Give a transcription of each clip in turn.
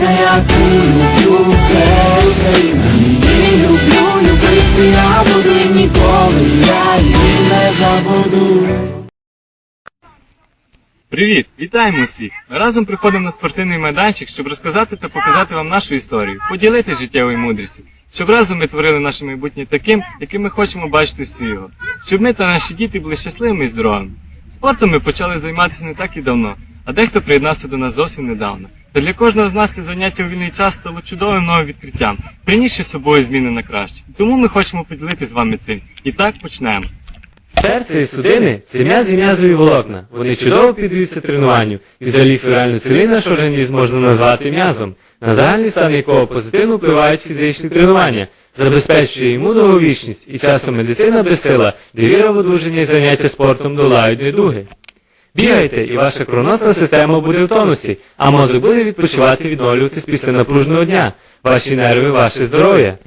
Країна, яку люблю, це Україна. Її люблю, любити я буду ніколи я її не забуду. Привіт! Вітаємо всіх! Ми разом приходимо на спортивний майданчик, щоб розказати та показати вам нашу історію, поділити життєвою мудрістю, щоб разом ми творили наше майбутнє таким, яким ми хочемо бачити всі його, щоб ми та наші діти були щасливими і здоровими. Спортом ми почали займатися не так і давно, а дехто приєднався до нас зовсім недавно. Для кожного з нас це заняття у вільний час стало чудовим новим відкриттям, принісши з собою зміни на краще. Тому ми хочемо поділитися з вами цим. І так почнемо. Серце і судини це м'язи м'язові волокна. Вони чудово піддаються тренуванню, і взагалі феральну цілий наш організм можна назвати м'язом, на загальний стан якого позитивно впливають фізичні тренування, забезпечує йому довговічність, і часом медицина безсила, де віра в одужання і заняття спортом долають недуги. Бігайте, і ваша кровоносна система буде в тонусі, а мозок буде відпочивати відновлюватись після напруженого дня, ваші нерви, ваше здоров'я.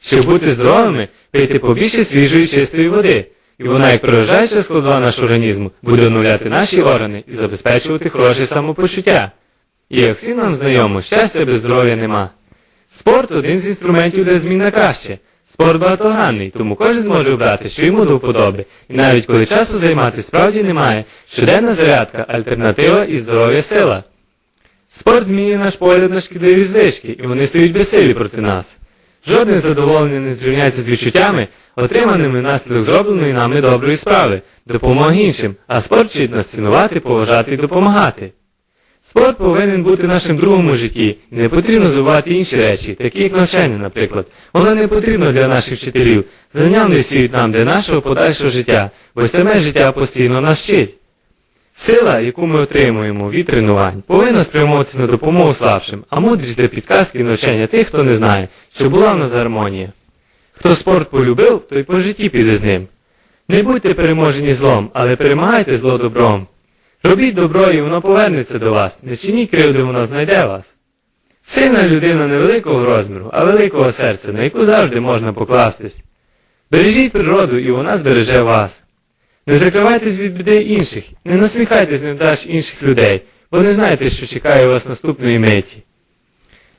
Щоб бути здоровими, пийте побільше свіжої чистої води. І вона, як пророжаюча складова нашого організму, буде оновляти наші органи і забезпечувати хороше самопочуття. І як всім нам знайомо, щастя без здоров'я нема. Спорт один з інструментів для змін на краще. Спорт багатогранний, тому кожен зможе обрати, що йому до вподоби. І навіть коли часу займатися справді немає, щоденна зарядка, альтернатива і здоров'я сила. Спорт змінює наш погляд на шкідливі звички, і вони стають безсилі проти нас. Жодне задоволення не зрівняється з відчуттями, отриманими внаслідок зробленої нами доброї справи, допомоги іншим, а спорт вчить нас цінувати, поважати і допомагати. Спорт повинен бути нашим другом у житті, і не потрібно забувати інші речі, такі як навчання, наприклад. Воно не потрібно для наших вчителів, знання сіють нам для нашого подальшого життя, бо саме життя постійно нас вчить. Сила, яку ми отримуємо від тренувань, повинна спрямовуватися на допомогу слабшим, а мудрість для підказки і навчання тих, хто не знає, що була в нас гармонія. Хто спорт полюбив, той по житті піде з ним. Не будьте переможені злом, але перемагайте зло добром. Робіть добро, і воно повернеться до вас. Не чиніть кривди, воно знайде вас. Сильна людина не великого розміру, а великого серця, на яку завжди можна покластись. Бережіть природу, і вона збереже вас. Не закривайтесь від біди інших, не насміхайтесь невдач інших людей, бо не знаєте, що чекає вас наступної миті.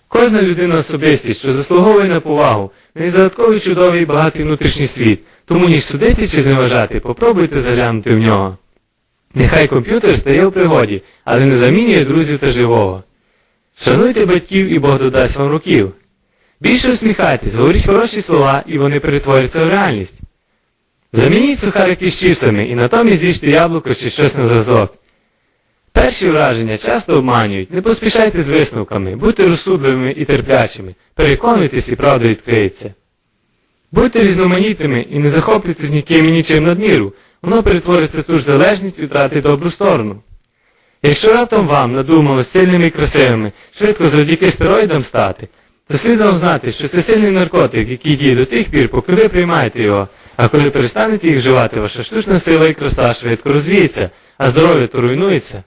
Кожна людина особистість, що заслуговує на повагу, не загадковий чудовий і багатий внутрішній світ, тому ніж судити чи зневажати, попробуйте заглянути в нього. Нехай комп'ютер стає у пригоді, але не замінює друзів та живого. Шануйте батьків і Бог додасть вам років. Більше усміхайтесь, говоріть хороші слова, і вони перетворяться в реальність. Замініть сухарики з чіпсами і натомість з'їжте яблуко чи щось на зразок. Перші враження часто обманюють, не поспішайте з висновками, будьте розсудливими і терплячими, переконуйтесь і правда відкриється. Будьте різноманітними і не захоплюйтесь ніким і нічим надміру, воно перетвориться в ту ж залежність і втратить добру сторону. Якщо раптом вам надумалось сильними і красивими, швидко завдяки стероїдам стати, то слід вам знати, що це сильний наркотик, який діє до тих пір, поки ви приймаєте його, а коли перестанете їх вживати, ваша штучна сила і краса швидко розвіється, а здоров'я то руйнується.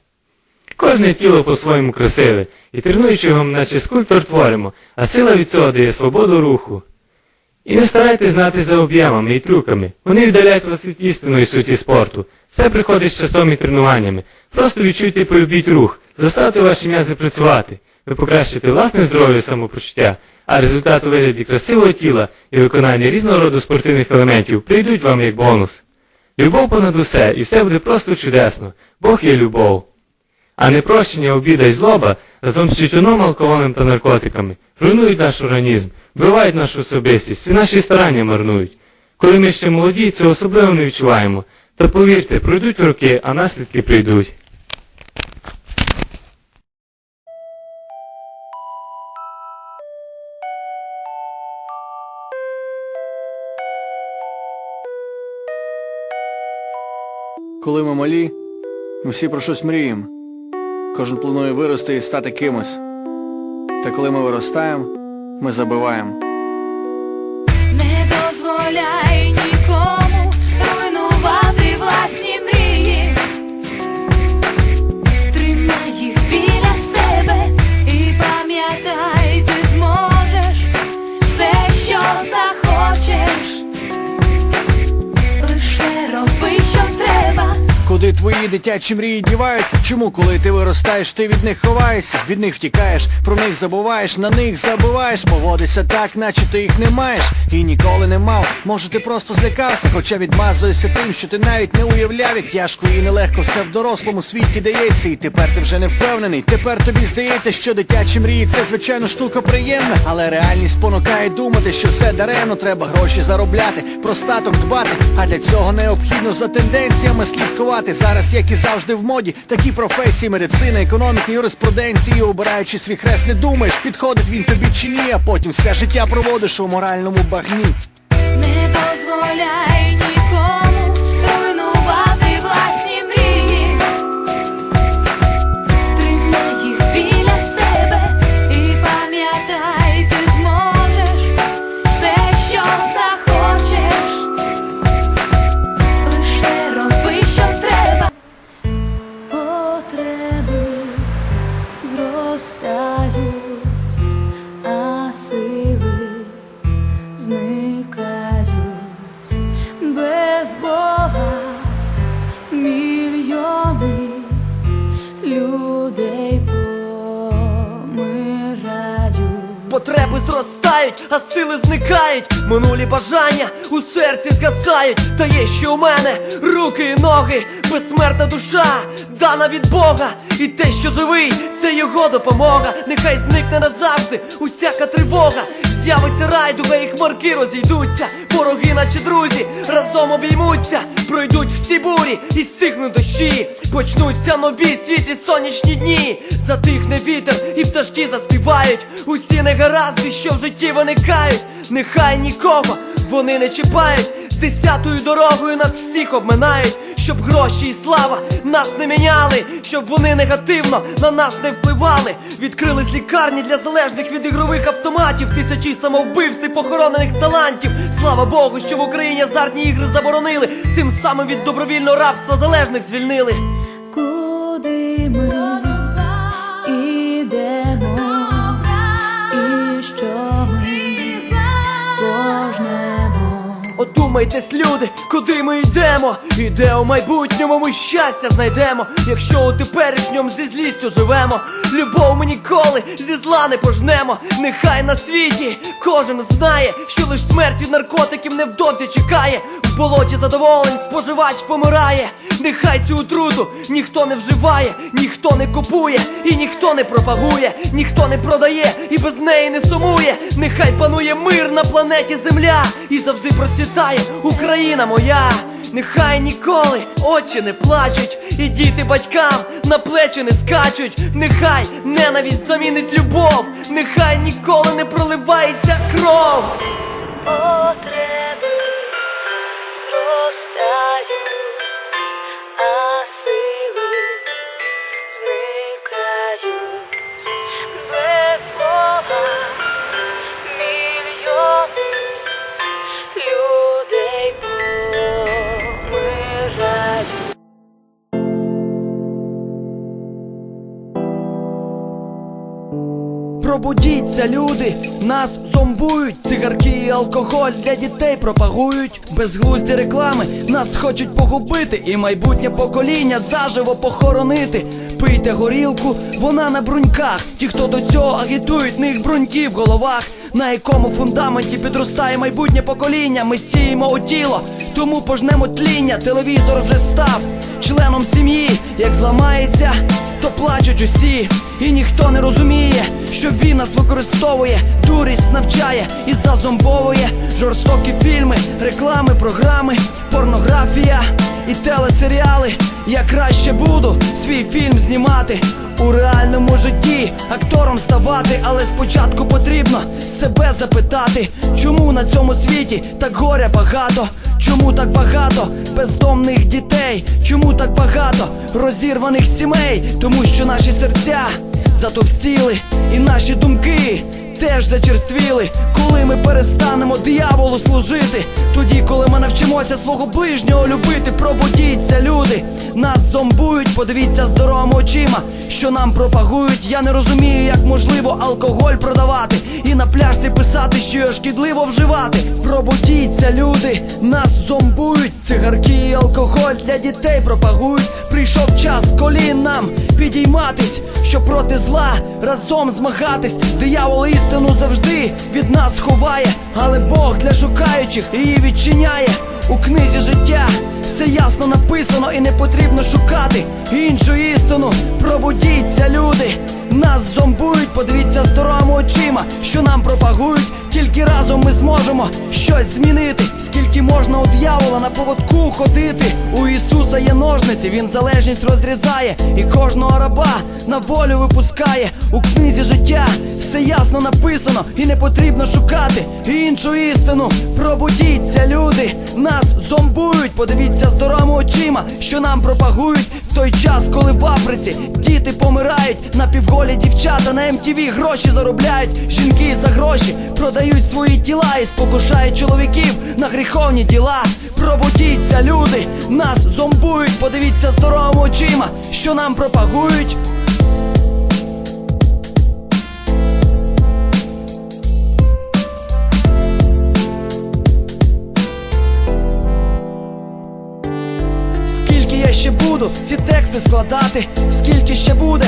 Кожне тіло по-своєму красиве, і тренуючи його, наче скульптор творимо, а сила від цього дає свободу руху. І не старайтесь знати за об'ємами і трюками. Вони віддаляють вас від істинної суті спорту. Все приходить з часом і тренуваннями. Просто відчуйте і полюбіть рух, заставте ваші м'язи працювати. Ви покращите власне здоров'я і самопочуття, а результат у вигляді красивого тіла і виконання різного роду спортивних елементів прийдуть вам як бонус. Любов понад усе, і все буде просто чудесно. Бог є любов. А непрощення, обіда і злоба разом з тютюном, алкоголем та наркотиками руйнують наш організм, вбивають нашу особистість і наші старання марнують. Коли ми ще молоді, це особливо не відчуваємо. Та повірте, пройдуть роки, а наслідки прийдуть. Коли ми малі, Ми всі про щось мріємо. Кожен планує вирости і стати кимось. Та коли ми виростаємо, ми забиваємо. Куди твої дитячі мрії діваються? Чому, коли ти виростаєш, ти від них ховаєшся, від них втікаєш, про них забуваєш, на них забуваєш, поводишся так, наче ти їх не маєш і ніколи не мав. Може ти просто злякався, хоча відмазуєшся тим, що ти навіть не уявляв, як тяжко і нелегко все в дорослому світі дається, і тепер ти вже не впевнений. Тепер тобі здається, що дитячі мрії це звичайно штука приємна, але реальність спонукає думати, що все даремно, треба гроші заробляти, про статок дбати. А для цього необхідно за тенденціями слідкувати. Зараз, як і завжди в моді, такі професії, медицина, економіка, юриспруденції, обираючи свій хрест, не думаєш, підходить він тобі чи ні, а потім все життя проводиш у моральному багні. Не дозволяй нікому Потреби зростають, а сили зникають. Минулі бажання у серці згасають. Та є ще у мене руки і ноги, безсмертна душа, дана від Бога. І те, що живий, це його допомога. Нехай зникне назавжди усяка тривога. З'явиться райдуга і хмарки розійдуться. Вороги, наче друзі, разом обіймуться, пройдуть всі бурі і стихнуть дощі. Почнуться нові світлі сонячні дні. Затихне вітер і пташки заспівають. Усі негаразди, що в житті виникають. Нехай нікого вони не чіпають. Десятою дорогою нас всіх обминають, щоб гроші і слава нас не міняли, щоб вони негативно на нас не впливали. Відкрились лікарні для залежних від ігрових автоматів, тисячі самовбивств і похоронених талантів. Слава Богу, що в Україні азартні ігри заборонили. Цим самим від добровільного рабства залежних звільнили. Куди Одумайтесь, люди, куди ми йдемо? І де у майбутньому ми щастя знайдемо, якщо у теперішньому зі злістю живемо. Любов ми ніколи зі зла не пожнемо. Нехай на світі кожен знає, що лиш смерть від наркотиків невдовзі чекає. В болоті задоволень споживач помирає. Нехай цю отруту ніхто не вживає, ніхто не купує і ніхто не пропагує, ніхто не продає і без неї не сумує. Нехай панує мир на планеті Земля і завжди процвітає Україна моя. Нехай ніколи очі не плачуть, і діти батькам на плечі не скачуть. Нехай ненависть замінить любов, нехай ніколи не проливається кров. Потреби зростають, Пробудіться, люди, нас зомбують, цигарки і алкоголь для дітей пропагують. Безглузді реклами нас хочуть погубити, і майбутнє покоління заживо похоронити. Пийте горілку, вона на бруньках. Ті, хто до цього агітують, них бруньки в головах. На якому фундаменті підростає майбутнє покоління. Ми сіємо у тіло, тому пожнемо тління. Телевізор вже став членом сім'ї, як зламається то плачуть усі, і ніхто не розуміє, що він нас використовує, дурість навчає і зазомбовує. Жорстокі фільми, реклами, програми, порнографія і телесеріали. Я краще буду свій фільм знімати. У реальному житті актором ставати, але спочатку потрібно себе запитати, чому на цьому світі так горя багато, чому так багато бездомних дітей, чому так багато розірваних сімей, тому що наші серця затовстіли, і наші думки теж зачерствіли. Коли ми перестанемо дияволу служити, тоді, коли ми навчимося свого ближнього любити, пробудіться, люди, нас зомбують, подивіться здоровими очима, що нам пропагують. Я не розумію, як можливо алкоголь продавати і на пляшці писати, що його шкідливо вживати. Пробудіться, люди, нас зомбують, цигарки і алкоголь для дітей пропагують. Прийшов час колін нам підійматись, щоб проти зла разом змагатись. Диявол істину завжди від нас ховає, але Бог для шукаючих її відчиняє. У книзі життя все ясно написано і не потрібно шукати іншу істину. Пробудіться, люди, нас зомбують, подивіться здоровими очима, що нам пропагують. Тільки разом ми зможемо щось змінити. Скільки можна у дьявола на поводку ходити? У Ісуса є ножниці, він залежність розрізає, і кожного раба на волю випускає. У книзі життя все ясно написано, і не потрібно шукати іншу істину. Пробудіться, люди, нас зомбують. Подивіться здоровими очима, що нам пропагують в той час, коли в Африці діти помирають, напівголі дівчата на МТВ гроші заробляють. Жінки за гроші продають свої тіла і спокушають чоловіків на гріховні діла. Пробудіться, люди, нас зомбують. Подивіться здоровими очима, що нам пропагують. Скільки я ще буду ці тексти складати, скільки ще буде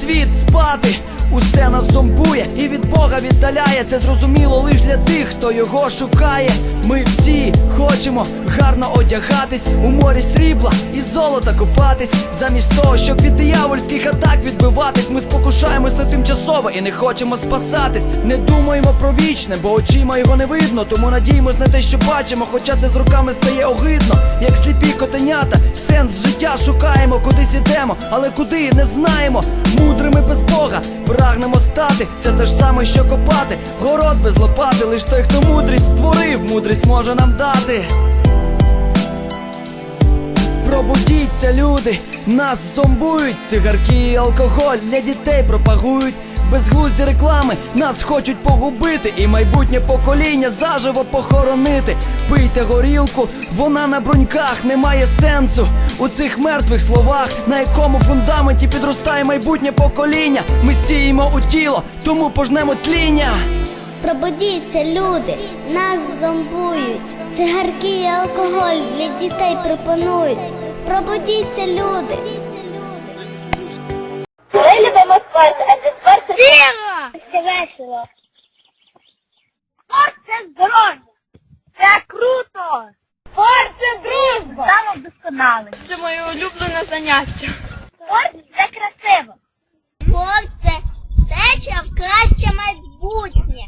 світ спати, усе нас зомбує і від Бога віддаляє. Це зрозуміло лиш для тих, хто його шукає. Ми всі хочемо гарно одягатись, у морі срібла і золота купатись. Замість того, щоб від диявольських атак відбиватись, ми спокушаємось на тимчасове і не хочемо спасатись. Не думаємо про вічне, бо очима його не видно. Тому надіємось на те, що бачимо, хоча це з руками стає огидно, як сліпі котенята. Сенс життя шукаємо, кудись ідемо, але куди не знаємо. Мудрими без Бога прагнемо стати. Це те ж саме, що копати. Город без лопати, лиш той, хто мудрість створив, мудрість може нам дати. Пробудіться, люди, нас зомбують, цигарки і алкоголь для дітей пропагують. Безглузді реклами нас хочуть погубити, і майбутнє покоління заживо похоронити. Пийте горілку, вона на бруньках не має сенсу. У цих мертвих словах, на якому фундаменті підростає майбутнє покоління. Ми сіємо у тіло, тому пожнемо тління. Пробудіться, люди, нас зомбують. Цигарки і алкоголь для дітей пропонують. Пробудіться, люди. Це весело. Спорт це здоров'я. Це круто. Спорт це дружба. Самовдосконалення. Це моє улюблене заняття. Спорт це красиво. Спорт це теча в краще майбутнє.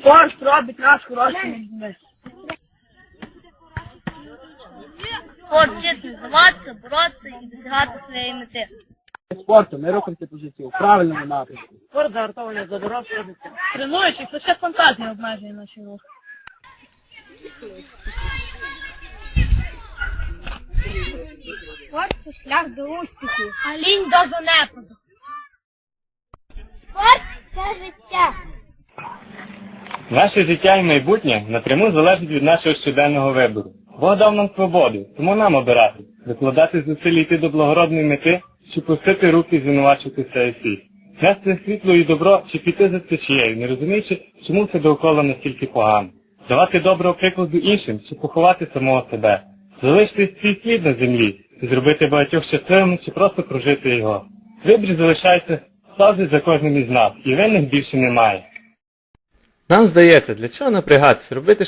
Спорт робить нас хорошими людьми. Спорт вчить здаватися, боротися і досягати своєї мети. спорту ми рухаємося по життю в правильному напрямку. Спорт загартовання за доросле життя. Тренуючись, лише фантазія обмежує наші рухи. Спорт це шлях до успіху, а лінь до занепаду. Спорт це життя. Наше життя і майбутнє напряму залежить від нашого щоденного вибору. Бог дав нам свободу, тому нам обирати, викладати зусилля йти до благородної мети, чи пустити руки і звинувачувати цей світ. Нести світло і добро, чи піти за течією, не розуміючи, чому все довкола настільки погано. Давати доброго прикладу іншим, чи поховати самого себе. Залишити свій слід на землі, і зробити багатьох щасливими, чи просто прожити його. Вибір залишається славний за кожним із нас, і винних більше немає. Нам здається, для чого напрягатися, робити